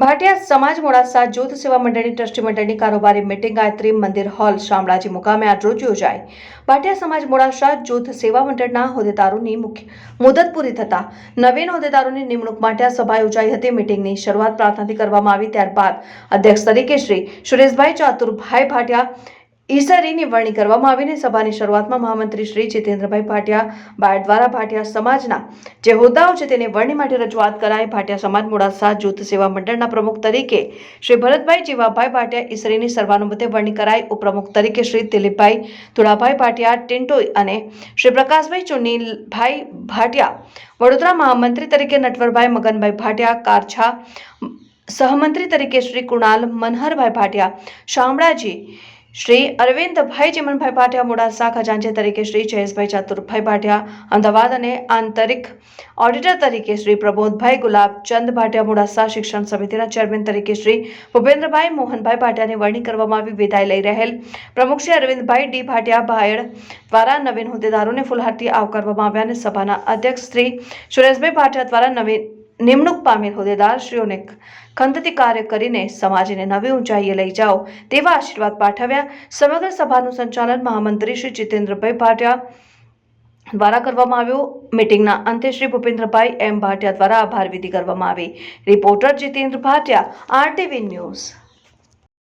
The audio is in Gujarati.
ભાટિયા સમાજ મોડાસા જૂથ સેવા મંડળની ટ્રસ્ટી મંડળની કારોબારી મીટિંગ ગાયત્રી મંદિર હોલ શામળાજી મુકામે આજરોજ યોજાઈ. ભાટિયા સમાજ મોડાસા જૂથ સેવા મંડળના હોદ્દેદારોની મુખ્ય મુદત પૂરી થતા નવીન હોદ્દેદારોની નિમણૂક માટે આ સભા યોજાઈ હતી. મીટિંગની શરૂઆત પ્રાર્થનાથી કરવામાં આવી ત્યારબાદ અધ્યક્ષ તરીકે શ્રી સુરેશભાઈ ચાતુરભાઈ ભાટિયા ઈસરીની વરણી કરવામાં આવીને સભાની શરૂઆતમાં મહામંત્રી શ્રી જીતેન્દ્રભાઈ ભાટિયા બાળ દ્વારા ભાટિયા સમાજના જે હોદ્દાઓ છે તેની વરણી માટે રજૂઆત કરાઈ. ભાટિયા સમાજ મોડાસા જૂથ સેવા મંડળના પ્રમુખ તરીકે શ્રી ભરતભાઈ જીવાભાઈ ભાટિયા ઈસરીની સર્વાનુમતે વરણી કરાઈ. ઉપપ્રમુખ તરીકે શ્રી દિલીપભાઈ તુળાભાઈ ભાટિયા ટિન્ટોઈ અને શ્રી પ્રકાશભાઈ ચુનીલભાઈ ભાટિયા. વડોદરા મહામંત્રી તરીકે નટવરભાઈ મગનભાઈ ભાટિયા, કારછા સહમંત્રી તરીકે શ્રી કુણાલ મનહરભાઈ ભાટિયા, શામળાજી શ્રી અરવિંદભાઈ ચિમનભાઈ ભાટિયા મોડાસા ખજાનચી તરીકે શ્રી જયેશભાઈ ચાતુરભાઈ ભાટિયા અમદાવાદ અને આંતરિક ઓડિટર તરીકે શ્રી પ્રબોધભાઈ ગુલાબચંદ ભાટિયા મોડાસા શિક્ષણ સમિતિના ચેરમેન તરીકે શ્રી ભૂપેન્દ્રભાઈ મોહનભાઈ ભાટિયાની વરણી કરવામાં આવી, વિદાય લઈ રહેલ. પ્રમુખ શ્રી અરવિંદભાઈ ડી ભાટિયા ભાયડ દ્વારા નવીન હોદ્દેદારોને ફુલહારથી આવકારવામાં આવ્યા અને સભાના અધ્યક્ષ શ્રી સુરેશભાઈ ભાટિયા દ્વારા નવીન નિમણૂક પામેલ હોદ્દેદારશ્રીઓને ખંતથી કાર્ય કરીને સમાજને નવી ઊંચાઈએ લઈ જાઓ તેવા આશીર્વાદ પાઠવ્યા. સમગ્ર સભાનું સંચાલન મહામંત્રી શ્રી જીતેન્દ્રભાઈ ભાટિયા દ્વારા કરવામાં આવ્યું. મિટિંગના અંતે શ્રી ભૂપેન્દ્રભાઈ એમ ભાટિયા દ્વારા આભાર વિધિ કરવામાં આવી. Reporter Jitendra Bhatia, RTV news.